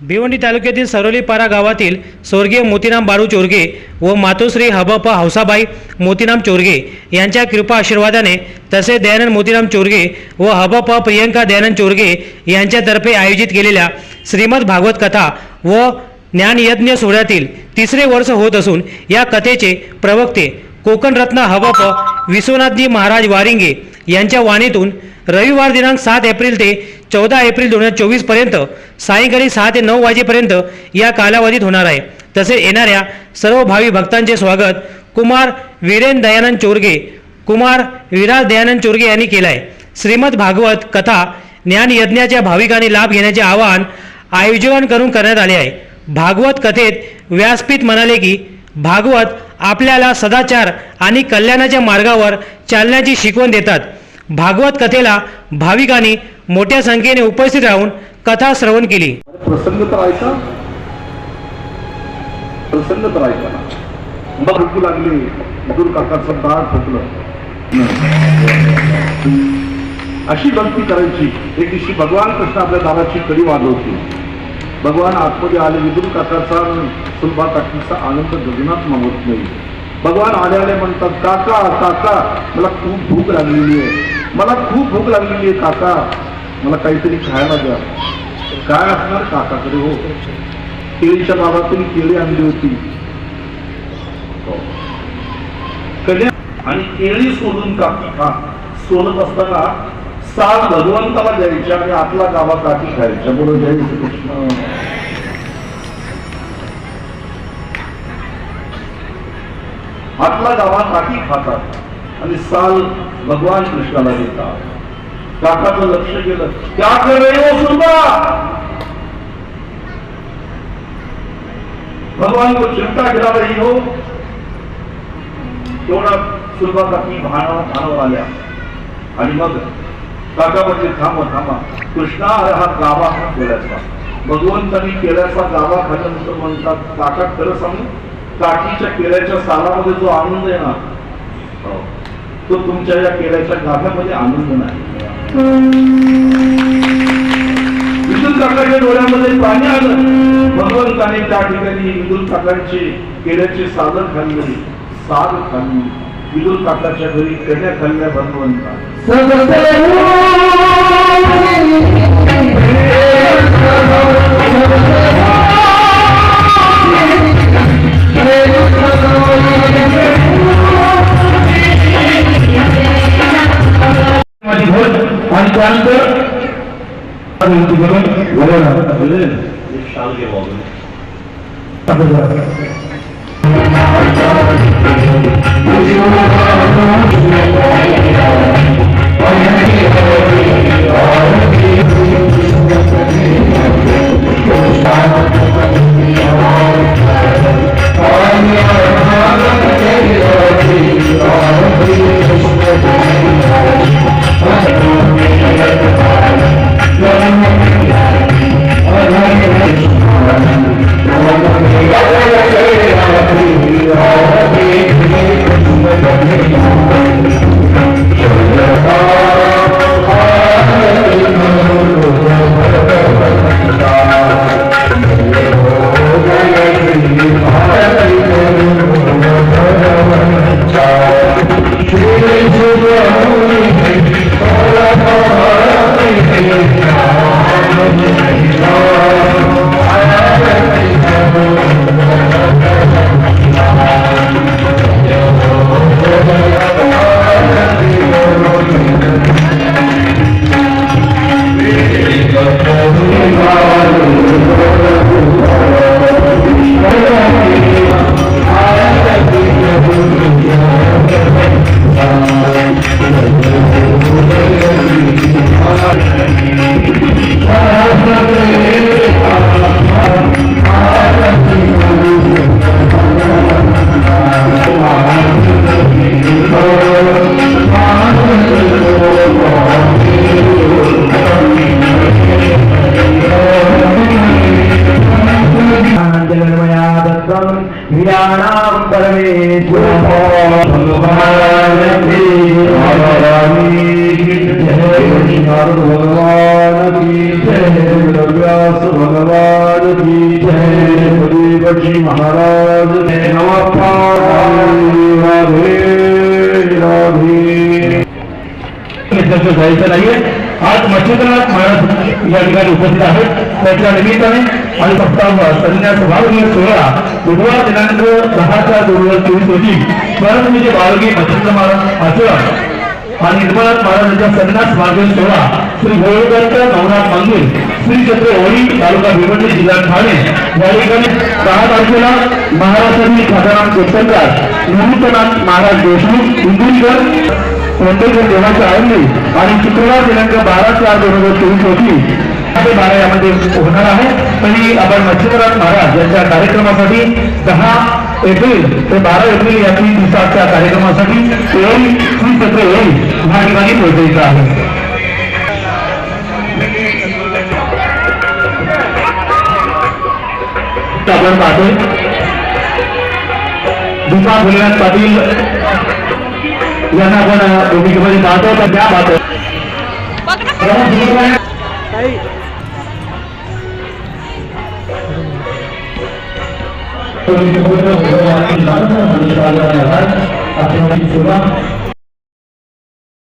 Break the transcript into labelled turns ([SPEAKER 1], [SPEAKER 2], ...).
[SPEAKER 1] भिवंडी तालुक्यातील सरोलीपारा गावातील स्वर्गीय मोतीराम बाळू चोरगे व मातोश्री हबप हौसाबाई मोतीराम चोरगे यांच्या कृपा आशीर्वादाने तसे दयानंद मोतीराम चोरगे व हबप प्रियंका दयानंद चोरगे यांच्यातर्फे आयोजित केलेल्या श्रीमद भागवत कथा व ज्ञानयज्ञ सोहळ्यातील तिसरे वर्ष होत असून या कथेचे प्रवक्ते कोकणरत्न हबप विश्वनाथजी महाराज वारिंगे यांच्या वाणीतून रविवार दिनांक सात एप्रिल ते चौदा एप्रिल दोन हजार चोवीसपर्यंत सायंकाळी सहा ते नऊ वाजेपर्यंत या कालावधीत होणार आहे. तसेच येणाऱ्या सर्व भावी भक्तांचे स्वागत कुमार वीरेन दयानंद चोरगे कुमार विराज दयानंद चोरगे यांनी केलं आहे. श्रीमद भागवत कथा ज्ञानयज्ञाच्या भाविकांनी लाभ घेण्याचे आवाहन आयोजन करून करण्यात आले आहे. भागवत कथेत व्यासपीठ म्हणाले की भागवत आपल्याला सदाचार आणि कल्याणाच्या मार्गावर चालण्याची शिकवण देतात. भागवत कथेला भाविकांनी मोठ्या संख्येने उपस्थित राहून कथा श्रवण केली.
[SPEAKER 2] प्रसंग तर ऐका प्रसंग तर ऐका मग भूक लागली. मधुर काकाचं दार फुटलं. अशी गलती करायची. एक दिवशी भगवान कृष्ण आपल्या दाराची कडी वाजवतील. भगवान आतमध्ये आले विदुर काकाचा सुलभा काकीचा आनंद गगनात मावत नाही. भगवान आले आले म्हणतात काका काका मला खूप भूक लागलेली आहे. मला खूप भूक लागलेली आहे काका. मला काहीतरी खायला द्या. काय असणार काकाकडे हो? केळीच्या बाबातून केळी आणली होती. हो. कन्या आणि केळी सोडून काका सोलत सोडत असताना साल भगवंताला द्यायचे आणि आपला गावा काठी खायच्या बरोबर जय श्रीकृष्ण. आतला गावा काठी खातात आणि साल भगवान कृष्णाला देतात. काकाचं लक्ष गेलं. त्या सुद्धा भगवान को चिंता गिरा रही हो तेवढा सुलभा काकी भाणावर भाणावर आल्या. आणि मग काका म्हणजे थांब थांबा कृष्णा अरे हा गावा हा केल्याचा भगवंतांनी केल्याचा गावा खाल्यानंतर म्हणतात काका खरं सांगू काठीच्या केल्याच्या सालामध्ये जो आनंद आहे ना तो तुमच्या या केल्याच्या गाभ्यामध्ये आनंद नाही विदुल काकाच्या डोळ्यामध्ये पाणी आलं भगवंताने त्या ठिकाणी विदुल काकांचे केल्याचे साधन खाल्ले साध खाल्ली विदुल काकाच्या घरी कन्या खाल्ल्या भगवंता জানতো? বলতে বলেন। বলো
[SPEAKER 3] না। বুঝলেন সালকে বলেন। भगवान् की भगवान की जय। वेदव्यास भगवान की जय। बड़ी महाराज
[SPEAKER 4] नेतृत्व जायचं नाहीये. आज मच्छिंद्रनाथ महाराज या ठिकाणी उपस्थित आहेत. त्याच्या निमित्ताने आणि सप्ताह संन्यास भावनीय सोहळा बुधवार दिनांक दहाच्या चार दोन हजार चोवीस रोजी परमपूज्य बाळगी मच्छिंद्र महाराज आचरण आणि निर्मलाथ महाराजांच्या संन्यास मार्गीय सोहळा श्री गोळदत्त नवनाथ मंदिर श्री चक्र होळी तालुका भिवंडी जिल्हा ठाणे. या ठिकाणी दहा तारखेला महाराष्ट्रातील खासदार कीर्तनकार निवृत्तनाथ महाराज देशमुख इंदुरीकर मुंबईकर देवाच्या आवडली आणि शुक्रवार दिनांक बारा चार दोन हजार चोवीस रोजी ते बारा यामध्ये होणार आहे. तरी आपण मच्छिंद्रनाथ महाराज यांच्या कार्यक्रमासाठी दहा एप्रिल ते बारा एप्रिल या तीन दिवसाच्या कार्यक्रमासाठी येळी श्री सत्र येळी या ठिकाणी पोहोचायचं आहे. आपण पाहतोय. दुपा भोलेनाथ पाटील यांना आपण भूमिकेमध्ये पाहतो तर त्या पाहतो तो ये पूरा भगवान की लाल का अनुसार है अपना पूरा